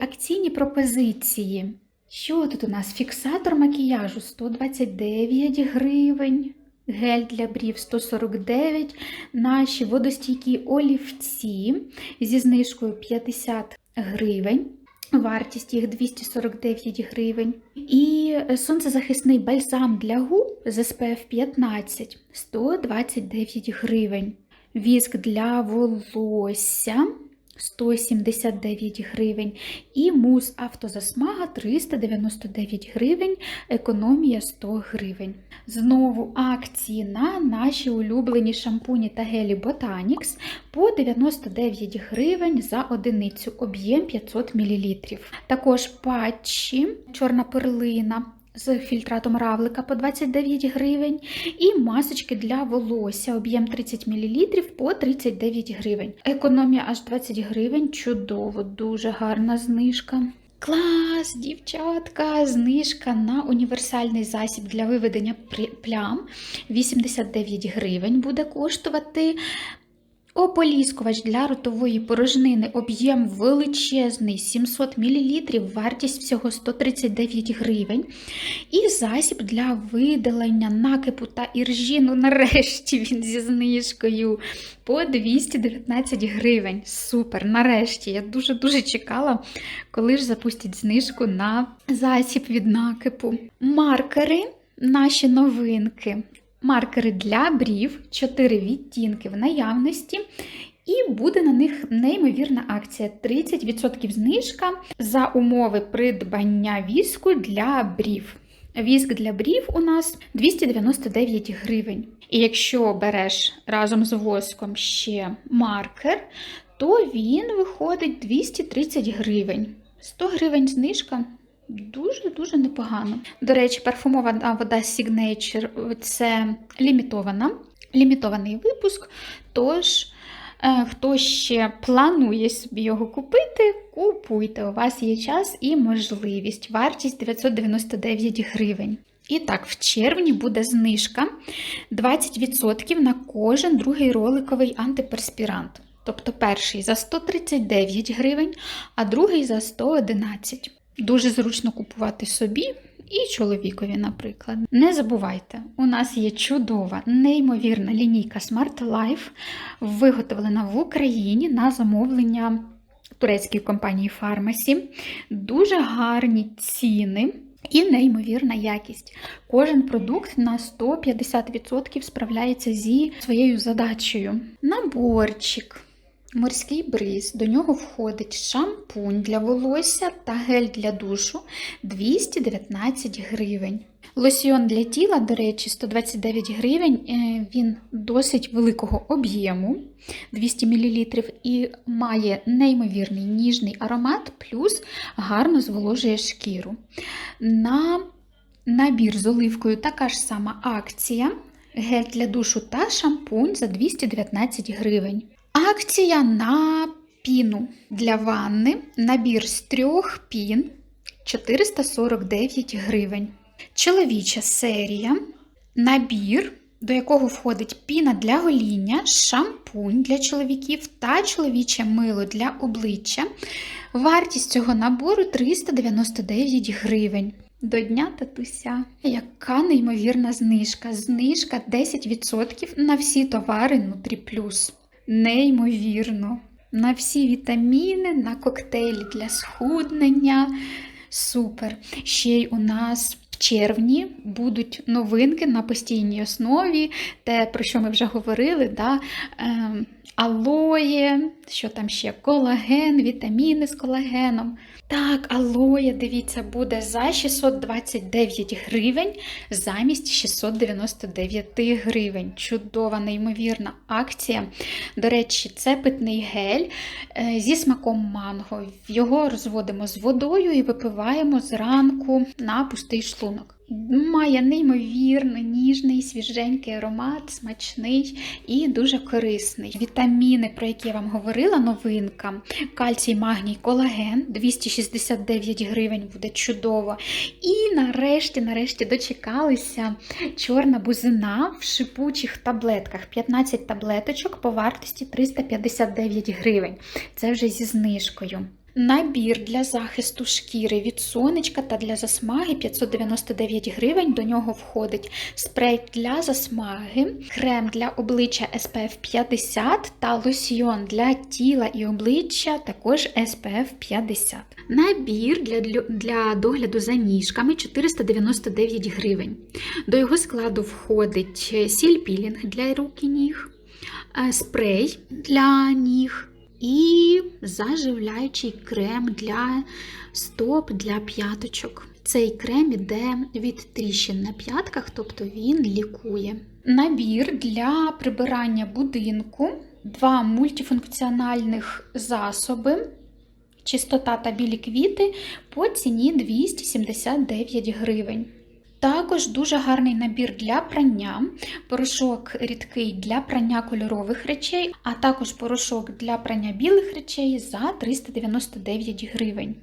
Акційні пропозиції. Що тут у нас? Фіксатор макіяжу 129 гривень. Гель для брів 149, наші водостійкі олівці зі знижкою 50 гривень. Вартість їх 249 гривень. І сонцезахисний бальзам для губ з SPF 15 129 гривень. Віск для волосся 179 гривень. І мус автозасмага 399 гривень, економія 100 гривень. Знову акції на наші улюблені шампуні та гелі Botanix по 99 гривень за одиницю, об'єм 500 мл. Також патчі, чорна перлина. З фільтратом равлика по 29 гривень і масочки для волосся об'єм 30 мл по 39 гривень. Економія аж 20 гривень. Чудово, дуже гарна знижка. Клас, дівчатка! Знижка на універсальний засіб для виведення плям 89 гривень буде коштувати. Ополіскувач для ротової порожнини, об'єм величезний 700 мл, вартість всього 139 гривень. І засіб для видалення накипу та іржі. Ну, нарешті він зі знижкою по 219 гривень. Супер! Нарешті. Я дуже-дуже чекала, коли ж запустять знижку на засіб від накипу. Маркери, наші новинки. Маркери для брів, 4 відтінки в наявності, і буде на них неймовірна акція: 30% знижка за умови придбання віску для брів. Віск для брів у нас 299 гривень. І якщо береш разом з воском ще маркер, то він виходить 230 гривень. 100 гривень знижка. Дуже-дуже непогано. До речі, парфумована вода Signature це лімітована, лімітований випуск. Тож, е, хто ще планує собі його купити, купуйте. У вас є час і можливість. Вартість 999 гривень. І так, в червні буде знижка 20% на кожен другий роликовий антиперспірант. Тобто перший за 139 гривень, а другий за 111 Дуже зручно купувати собі і чоловікові, наприклад. Не забувайте, у нас є чудова, неймовірна лінійка Smart Life, виготовлена в Україні на замовлення турецької компанії Pharmacy. Дуже гарні ціни. І неймовірна якість. Кожен продукт на 150% справляється зі своєю задачею. Наборчик. Морський бриз, до нього входить шампунь для волосся та гель для душу 219 гривень. Лосьйон для тіла, до речі, 129 гривень, е, він досить великого об'єму 200 мл і має неймовірний ніжний аромат, плюс гарно зволожує шкіру. На набір з оливкою така ж сама акція. Гель для душу та шампунь за 219 гривень. Акція на піну для ванни. Набір з трьох пін 449 гривень. Чоловіча серія. Набір, до якого входить піна для гоління, шампунь для чоловіків та чоловіче мило для обличчя. Вартість цього набору 399 гривень. До Дня татуся. Яка неймовірна знижка. Знижка 10% на всі товари Нутрі Плюс. Неймовірно. На всі вітаміни, на коктейлі для схуднення. Супер. Ще й у нас в червні будуть новинки на постійній основі, те, про що ми вже говорили, да? Алоє, що там ще колаген, вітаміни з колагеном. Так, алоє, дивіться, буде за 629 гривень замість 699 гривень. Чудова, неймовірна акція. До речі, це питний гель е, зі смаком манго. Його розводимо з водою і випиваємо зранку на пустий шлунок. Має неймовірно ніжний, свіженький аромат, смачний і дуже корисний. Вітаміни, про які я вам говорила, новинка. Кальцій, магній, колаген 269 гривень буде чудово. І нарешті, нарешті дочекалися чорна бузина в шипучих таблетках. 15 таблеточок по вартості 359 гривень. Це вже зі знижкою. Набір для захисту шкіри від сонечка та для засмаги 599 гривень. До нього входить спрей для засмаги, крем для обличчя SPF 50 та лосьйон для тіла і обличчя також SPF 50. Набір для, для догляду за ніжками 499 гривень. До його складу входить сіль-пілінг для рук і ніг, е, спрей для ніг і заживляючий крем для стоп для п'яточок. Цей крем іде від тріщин на п'ятках, тобто він лікує. Набір для прибирання будинку, два мультифункціональних засоби. Чистота та білі квіти по ціні 279 гривень. Також дуже гарний набір для прання, порошок рідкий для прання кольорових речей, а також порошок для прання білих речей за 399 гривень.